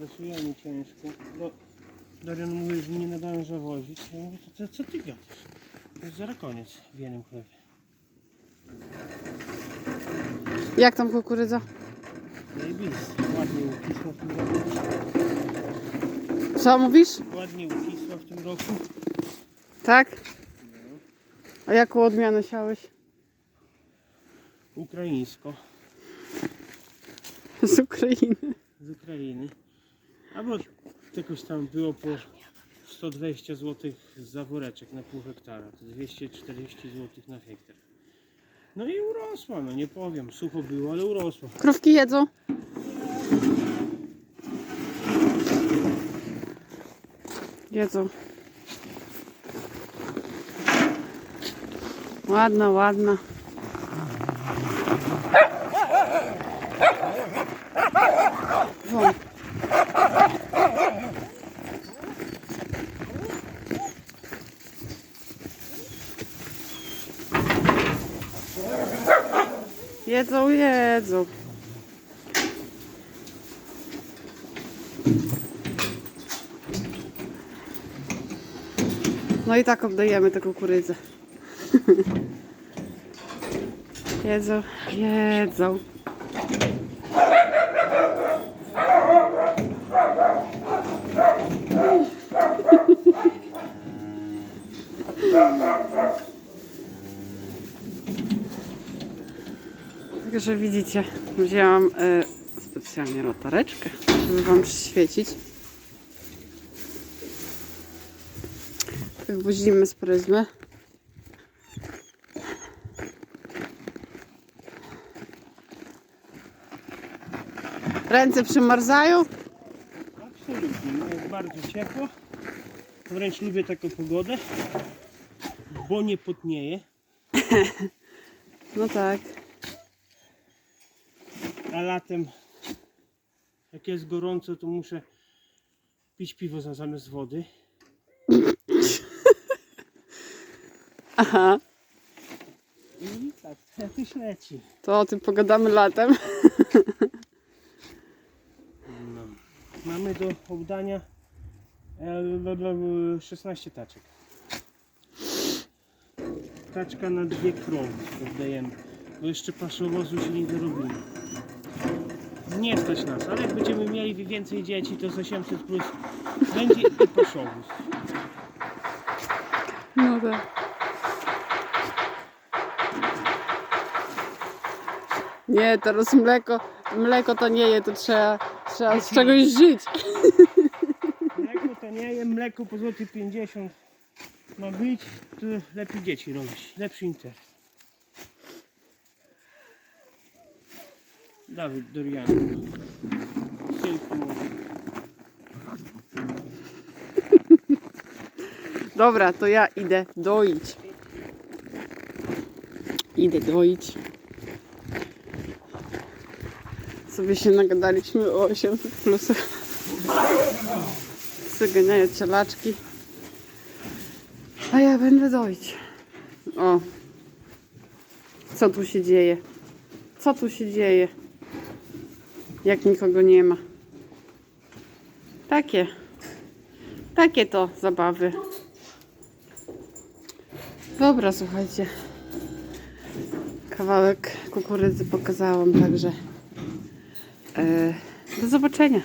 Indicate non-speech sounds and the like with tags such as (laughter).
Pracujemy ciężko. No, Darian mówi, że nie nadąża wozić. Ja mówię, to, co ty gadasz? To jest zaraz koniec w jednym chlebie. Jak tam kukurydza? Zajebisty. Ładnie ukisła w tym roku. Co mówisz? Ładnie ukisła w tym roku. Tak? A jaką odmianę siałeś? Ukraińsko. Z Ukrainy. z Ukrainy. Jakoś tam było po 120 zł za woreczek na pół hektara. To 240 zł na hektar. No i urosła, no nie powiem, sucho było, ale urosła. Krówki jedzą? Jedzą. Ładna, ładna. Jedzą, jedzą. No i tak oddajemy tę kukurydzę. (laughs) jedzą, jedzą. Także widzicie, wzięłam e, specjalnie latareczkę, żeby Wam przyświecić. Tak wozimy z pryzmy. Ręce przymarzają? Absolutnie, no jest bardzo ciepło. Wręcz lubię taką pogodę, bo nie potnieje, (laughs) No tak. A latem jak jest gorąco, to muszę pić piwo za zamiast wody. Aha, I tak, (laughs) jakoś leci. to o tym pogadamy latem. No. Mamy do oddania e, 16 taczek. Taczka na dwie krowy oddajemy, bo jeszcze paszowozu się nie dorobimy. Nie stać nas, ale jak będziemy mieli więcej dzieci, to z 800 plus będzie i paszowóz. No tak. Nie, teraz mleko, mleko to nie je, to trzeba, trzeba z czegoś żyć. Mleko tanieje, mleko po złoty 50 ma być, to lepiej dzieci robić, lepszy interes. Dawid może. Dobra, to ja idę doić. Idę doić. Sobie się nagadaliśmy o 800 plusach. Zaganiają cielaczki. A ja będę doić. O. Co tu się dzieje? Co tu się dzieje? Jak nikogo nie ma. Takie. Takie to zabawy. Dobra, słuchajcie. Kawałek kukurydzy pokazałam, także e, do zobaczenia.